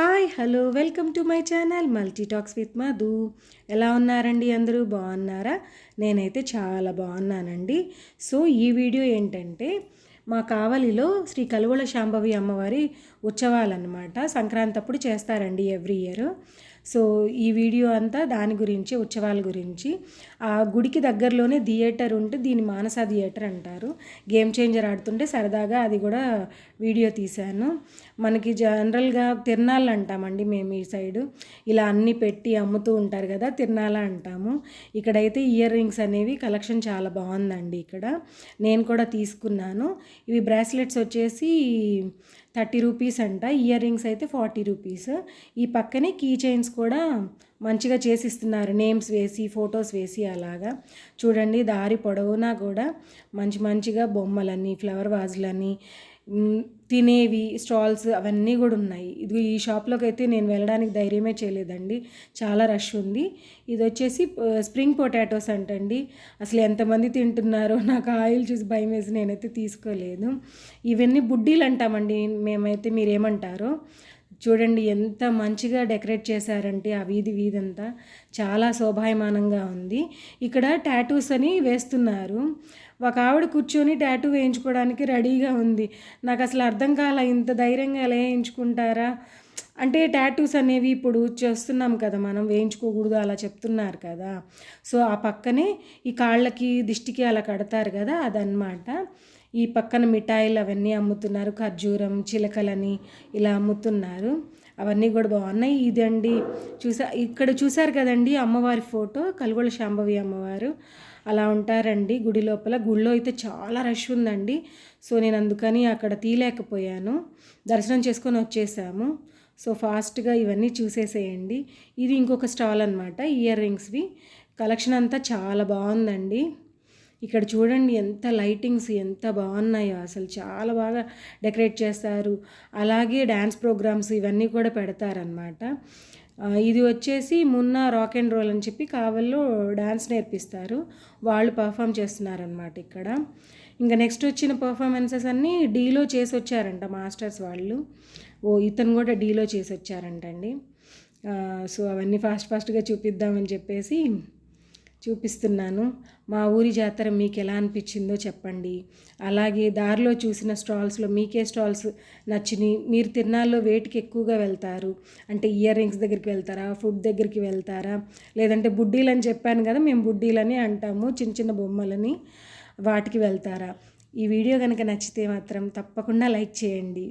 Hi hello welcome to my channel multi talks with Madhu. ఎలా ఉన్నారండి అందరూ? బాగున్నారా? నేనైతే చాలా బాగున్నానండి. సో ఈ వీడియో ఏంటంటే మా కావలిలో శ్రీ కలువల శాంభవి అమ్మవారి ఉత్సవాలన్నమాట. సంక్రాంతి అప్పుడు చేస్తారండి ఎవ్రీ ఇయర్. సో ఈ వీడియో అంతా దాని గురించి ఉత్సవాల గురించి. ఆ గుడికి దగ్గరలోనే థియేటర్ ఉంటే దీని మానస థియేటర్ అంటారు. గేమ్ చేంజర్ ఆడుతుంటే సరదాగా అది కూడా వీడియో తీశాను. మనకి జనరల్గా తిరణాలు అంటామండి మేము ఈ సైడు. ఇలా అన్నీ పెట్టి అమ్ముతూ ఉంటారు కదా తిరణాల అంటాము. ఇక్కడైతే ఇయర్ రింగ్స్ అనేవి కలెక్షన్ చాలా బాగుందండి ఇక్కడ. నేను కూడా తీసుకున్నాను. ఇవి బ్రాస్లెట్స్ వచ్చేసి థర్టీ రూపీస్ అంట ఇయర్ రింగ్స్ అయితే ఫార్టీ రూపీస్. ఈ పక్కనే కీ చైన్స్ కూడా మంచిగా చేసిస్తున్నారు నేమ్స్ వేసి ఫొటోస్ వేసి అలాగా. చూడండి దారి పొడవునా కూడా మంచి మంచిగా బొమ్మలని ఫ్లవర్ వాజులని తినేవి స్టాల్స్ అవన్నీ కూడా ఉన్నాయి. ఇది ఈ షాప్లోకి అయితే నేను వెళ్ళడానికి ధైర్యమే చేయలేదండి. చాలా రష్ ఉంది. ఇది వచ్చేసి స్ప్రింగ్ పొటాటోస్ అంటండి. అసలు ఎంతమంది తింటున్నారో నాకు ఆయిల్ చూసి భయం వేసి నేనైతే తీసుకోలేదు. ఇవన్నీ బుడ్డీలు అంటామండి. మేమైతే మీరేమంటారో. చూడండి ఎంత మంచిగా డెకరేట్ చేశారంటే ఆ వీధి వీధంతా. చాలా శోభాయమానంగా ఉంది. ఇక్కడ టాటూస్ అని వేస్తున్నారు. ఒక ఆవిడ కూర్చొని టాటూ వేయించుకోవడానికి రెడీగా ఉంది. నాకు అసలు అర్థం కాల ఇంత ధైర్యంగా ఎలా వేయించుకుంటారా? అంటే టాటూస్ అనేవి ఇప్పుడు చేస్తున్నాం కదా మనం వేయించుకోకూడదు అలా చెప్తున్నారు కదా. సో ఆ పక్కనే ఈ కాళ్ళకి దిష్టికి అలా కడతారు కదా అదనమాట ఈ పక్కన మిఠాయిలు అవన్నీ అమ్ముతున్నారు. ఖర్జూరం చిలకలని ఇలా అమ్ముతున్నారు. అవన్నీ కూడా బాగున్నాయి. ఇదండి. చూసా ఇక్కడ చూసారు కదండి అమ్మవారి ఫోటో కలుగొల శాంభవి అమ్మవారు. అలా ఉంటారండి గుడి లోపల. గుడిలో అయితే చాలా రష్ ఉందండి. సో నేను అందుకని అక్కడ తీయలేకపోయాను. దర్శనం చేసుకొని వచ్చేసాము. సో ఫాస్ట్గా ఇవన్నీ చూసేసేయండి. ఇది ఇంకొక స్టాల్ అనమాట ఇయర్ రింగ్స్వి. కలెక్షన్ అంతా చాలా బాగుందండి. ఇక్కడ చూడండి ఎంత లైటింగ్స్ ఎంత బాగున్నాయో. అసలు చాలా బాగా డెకరేట్ చేస్తారు. అలాగే డ్యాన్స్ ప్రోగ్రామ్స్ ఇవన్నీ కూడా పెడతారనమాట ఇది వచ్చేసి మొన్న రాక్ అండ్ రోల్ అని చెప్పి కావల్లో డ్యాన్స్ నేర్పిస్తారు. వాళ్ళు పర్ఫామ్ చేస్తున్నారనమాట ఇక్కడ. ఇంకా నెక్స్ట్ వచ్చిన పర్ఫార్మెన్సెస్ అన్నీ డీలో చేసి వచ్చారంట మాస్టర్స్ వాళ్ళు. ఓ ఇతను కూడా డీలో చేసి వచ్చారంటండి. సో అవన్నీ ఫాస్ట్ ఫాస్ట్గా చూపిద్దామని చెప్పేసి చూపిస్తున్నాను. మా ఊరి జాతర మీకు ఎలా అనిపించిందో చెప్పండి. అలాగే దారిలో చూసిన స్టాల్స్లో మీకే స్టాల్స్ నచ్చినాయి మీరు తిరునాళ్ళలో వేటికి ఎక్కువగా వెళ్తారు? అంటే ఇయర్ రింగ్స్ దగ్గరికి వెళ్తారా? ఫుడ్ దగ్గరికి వెళ్తారా? లేదంటే బుడ్డీలు అని చెప్పాను కదా మేము బుడ్డీలని అంటాము. చిన్న చిన్న బొమ్మలని వాటికి వెళ్తారా? ఈ వీడియో కనుక నచ్చితే మాత్రం తప్పకుండా లైక్ చేయండి.